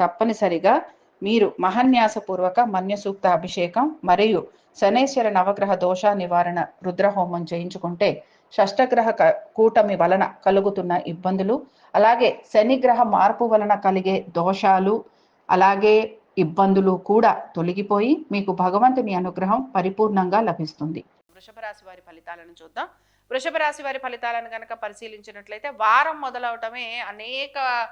తప్పనిసరిగా మీరు మహన్యాసపూర్వక మన్యసూక్త అభిషేకం మరియు శనేశ్వర నవగ్రహ దోష నివారణ రుద్రహోమం చేయించుకుంటే షష్టగ్రహ క- కూటమి వలన కలుగుతున్న ఇబ్బందులు అలాగే శనిగ్రహ మార్పు వలన కలిగే దోషాలు అలాగే ఇబ్బందులు కూడా తొలగిపోయి మీకు భగవంతుని అనుగ్రహం పరిపూర్ణంగా లభిస్తుంది. వృషభ రాశి వారి ఫలితాలను చూద్దాం. వృషభ రాశి వారి ఫలితాలను కనుక పరిశీలించినట్లయితే వారం మొదలవటమే అనేక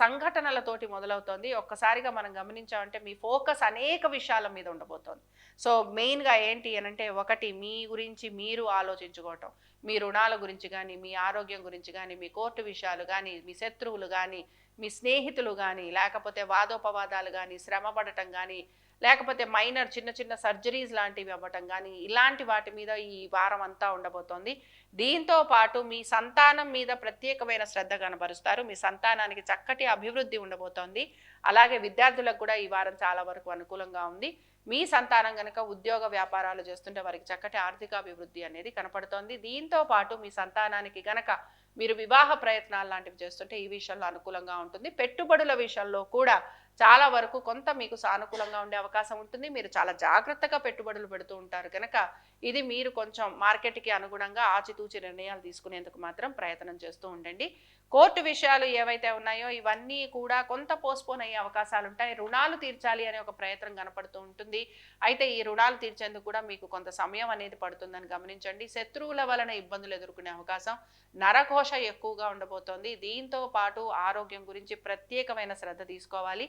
సంఘటనలతోటి మొదలవుతోంది. ఒక్కసారిగా మనం గమనించామంటే మీ ఫోకస్ అనేక విషయాల మీద ఉండబోతోంది. సో మెయిన్గా ఏంటి అని అంటే ఒకటి మీ గురించి మీరు ఆలోచించుకోవటం. మీ రుణాల గురించి కానీ మీ ఆరోగ్యం గురించి కానీ మీ కోర్టు విషయాలు కానీ మీ శత్రువులు కానీ మీ స్నేహితులు కానీ లేకపోతే వాదోపవాదాలు కానీ శ్రమ పడటం కానీ లేకపోతే మైనర్ చిన్న చిన్న సర్జరీస్ లాంటివి అవ్వటం కానీ ఇలాంటి వాటి మీద ఈ వారం అంతా ఉండబోతోంది. దీంతో పాటు మీ సంతానం మీద ప్రత్యేకమైన శ్రద్ధ కనబరుస్తారు. మీ సంతానానికి చక్కటి అభివృద్ధి ఉండబోతోంది. అలాగే విద్యార్థులకు కూడా ఈ వారం చాలా వరకు అనుకూలంగా ఉంది. మీ సంతానం కనుక ఉద్యోగ వ్యాపారాలు చేస్తుంటే వారికి చక్కటి ఆర్థిక అభివృద్ధి అనేది కనపడుతోంది. దీంతో పాటు మీ సంతానానికి గనక మీరు వివాహ ప్రయత్నాలు లాంటివి చేస్తుంటే ఈ విషయంలో అనుకూలంగా ఉంటుంది. పెట్టుబడుల విషయంలో కూడా చాలా వరకు కొంత మీకు సానుకూలంగా ఉండే అవకాశం ఉంటుంది. మీరు చాలా జాగ్రత్తగా పెట్టుబడులు పెడుతూ ఉంటారు. కనుక ఇది మీరు కొంచెం మార్కెట్కి అనుగుణంగా ఆచితూచి నిర్ణయాలు తీసుకునేందుకు మాత్రం ప్రయత్నం చేస్తూ ఉండండి. కోర్టు విషయాలు ఏవైతే ఉన్నాయో ఇవన్నీ కూడా కొంత పోస్ట్పోన్ అయ్యే అవకాశాలు ఉంటాయి. రుణాలు తీర్చాలి అనే ఒక ప్రయత్నం కనపడుతూ ఉంటుంది. అయితే ఈ రుణాలు తీర్చేందుకు కూడా మీకు కొంత సమయం అనేది పడుతుందని గమనించండి. శత్రువుల వలన ఇబ్బందులు ఎదుర్కొనే అవకాశం నరఘోష ఎక్కువగా ఉండబోతోంది. దీంతో పాటు ఆరోగ్యం గురించి ప్రత్యేకమైన శ్రద్ధ తీసుకోవాలి.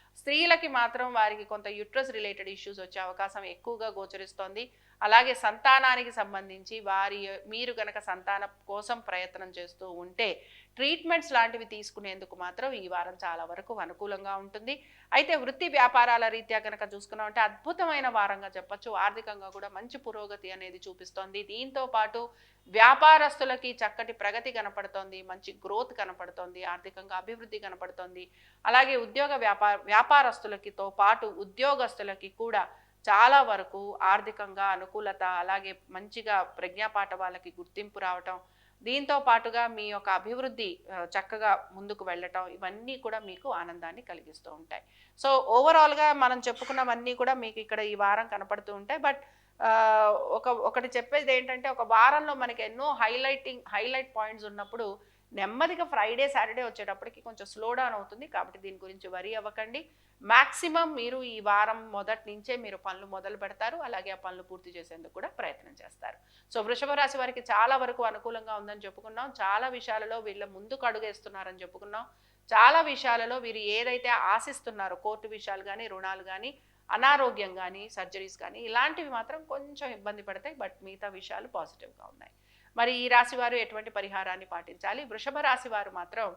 స్త్రీలకి మాత్రం వారికి కొంత యుట్రస్ రిలేటెడ్ ఇష్యూస్ వచ్చే అవకాశం ఎక్కువగా గోచరిస్తోంది. అలాగే సంతానానికి సంబంధించి వారి మీరు గనక సంతానం కోసం ప్రయత్నం చేస్తూ ఉంటే ట్రీట్మెంట్స్ లాంటివి తీసుకునేందుకు మాత్రం ఈ వారం చాలా వరకు అనుకూలంగా ఉంటుంది. అయితే వృత్తి వ్యాపారాల రీత్యా కనుక చూసుకున్నామంటే అద్భుతమైన వారంగా చెప్పొచ్చు. ఆర్థికంగా కూడా మంచి పురోగతి అనేది చూపిస్తోంది. దీంతో పాటు వ్యాపారస్తులకి చక్కటి ప్రగతి కనపడుతోంది. మంచి గ్రోత్ కనపడుతోంది. ఆర్థికంగా అభివృద్ధి కనపడుతోంది. అలాగే ఉద్యోగ వ్యాపార వ్యాపారస్తులకి తో పాటు ఉద్యోగస్తులకి కూడా చాలా వరకు ఆర్థికంగా అనుకూలత అలాగే మంచిగా ప్రజ్ఞాపాఠ వాళ్ళకి గుర్తింపు రావటం దీంతో పాటుగా మీ యొక్క అభివృద్ధి చక్కగా ముందుకు వెళ్ళటం ఇవన్నీ కూడా మీకు ఆనందాన్ని కలిగిస్తూ ఉంటాయి. సో ఓవరాల్గా మనం చెప్పుకున్నవన్నీ కూడా మీకు ఇక్కడ ఈ వారం కనపడుతూ ఉంటాయి. బట్ ఒక ఒకటి చెప్పేది ఏంటంటే ఒక వారంలో మనకి ఎన్నో హైలైటింగ్ హైలైట్ పాయింట్స్ ఉన్నప్పుడు నెమ్మదిగా ఫ్రైడే సాటర్డే వచ్చేటప్పటికి కొంచెం స్లో డౌన్ అవుతుంది. కాబట్టి దీని గురించి వరి అవ్వకండి. మ్యాక్సిమం మీరు ఈ వారం మొదటి నుంచే మీరు పనులు మొదలు పెడతారు. అలాగే ఆ పనులు పూర్తి చేసేందుకు కూడా ప్రయత్నం చేస్తారు. సో వృషభ రాశి వారికి చాలా వరకు అనుకూలంగా ఉందని చెప్పుకున్నాం. చాలా విషయాలలో వీళ్ళ ముందుకు అడుగేస్తున్నారని చెప్పుకున్నాం. చాలా విషయాలలో వీరు ఏదైతే ఆశిస్తున్నారో కోర్టు విషయాలు కానీ రుణాలు కానీ అనారోగ్యం కానీ సర్జరీస్ కానీ ఇలాంటివి మాత్రం కొంచెం ఇబ్బంది పడతాయి. బట్ మిగతా విషయాలు పాజిటివ్గా ఉన్నాయి. మరి ఈ రాశి వారు ఎటువంటి పరిహారాన్ని పాటించాలి? వృషభ రాశి వారు మాత్రం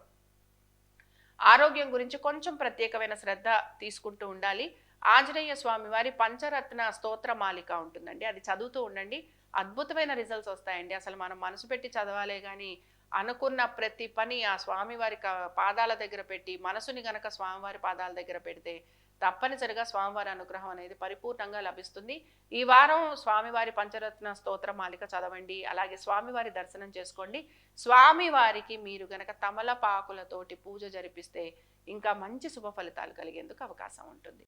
ఆరోగ్యం గురించి కొంచెం ప్రత్యేకమైన శ్రద్ధ తీసుకుంటూ ఉండాలి. ఆంజనేయ స్వామి వారి పంచరత్న స్తోత్ర మాలిక ఉంటుందండి. అది చదువుతూ ఉండండి. అద్భుతమైన రిజల్ట్స్ వస్తాయండి. అసలు మనం మనసు పెట్టి చదవాలే కానీ అనుకున్న ప్రతి పని ఆ స్వామివారి పాదాల దగ్గర పెట్టి మనసుని గనక స్వామివారి పాదాల దగ్గర పెడితే తప్పనిసరిగా స్వామివారి అనుగ్రహం అనేది పరిపూర్ణంగా లభిస్తుంది. ఈ వారం స్వామివారి పంచరత్న స్తోత్ర మాలిక చదవండి అలాగే స్వామివారి దర్శనం చేసుకోండి. స్వామివారికి మీరు గనక తమలపాకులతోటి పూజ జరిపిస్తే ఇంకా మంచి శుభ ఫలితాలు కలిగేందుకు అవకాశం ఉంటుంది.